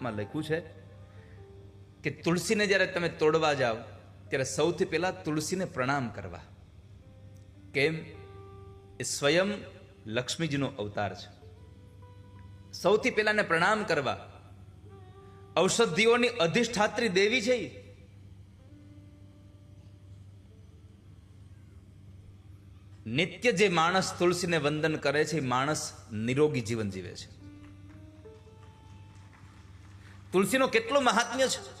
ભાગવતમાં લખ્યું છે કે તુલસીને જ્યારે તમે તોડવા જાઓ, ત્યારે સૌથી પહેલાં તુલસીને પ્રણામ કરવા. કેમ? એ સ્વયં લક્ષ્મીજીનો અવતાર છે. સૌથી પહેલાંને પ્રણામ કરવા. ઔષધિઓની અધિષ્ઠાત્રી દેવી છે નિત્ય જે માણસ તુલસીને વંદન કરે છે માણસ નિરોગી જીવન જીવે છે. તુલસીનો કેટલો મહાત્મ્ય છે?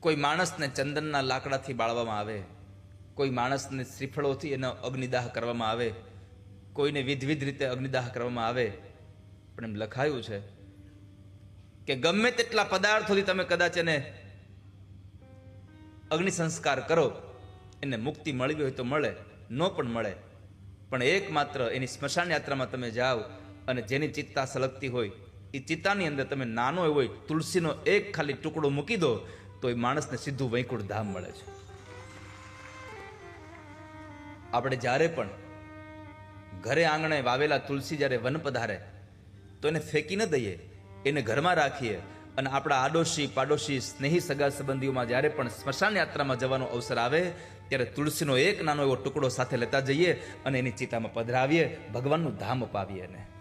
કોઈ માણસને ચંદનના લાકડાથી બાળવામાં આવે, કોઈ માણસને શ્રીફળોથી એનો અગ્નિદાહ કરવામાં આવે, કોઈને વિધવિધ રીતે અગ્નિદાહ કરવામાં આવે, પણ એમ લખાયું છે કે ગમે તેટલા પદાર્થોથી તમે કદાચ એને અગ્નિ સંસ્કાર કરો, એને મુક્તિ મળવી હોય તો મળે, ન પણ મળે પણ એકમાત્ર એની સ્મશાન યાત્રામાં તમે જાઓ અને જેની ચિત્તા સલગતી હોય એ ચિત્તાની અંદર તમે નાનો એવો તુલસીનો એક ખાલી ટુકડો મૂકી દો, તો એ માણસને સીધું વૈકુંઠ ધામ મળે છે. આપણે જ્યારે પણ ઘરે આંગણે વાવેલા તુલસી જ્યારે વન પધારે તો એને ફેંકી ન દઈએ, એને ઘરમાં રાખીએ અને આપણા આડોશી પાડોશી સ્નેહી સગા સંબંધીઓમાં જ્યારે પણ સ્મશાન યાત્રામાં જવાનો અવસર આવે, ત્યારે તુલસીનો એક નાનો એવો ટુકડો સાથે લેતા જઈએ અને એની ચિતામાં પધરાવીએ, ભગવાનનું ધામ અપાવીએ એને.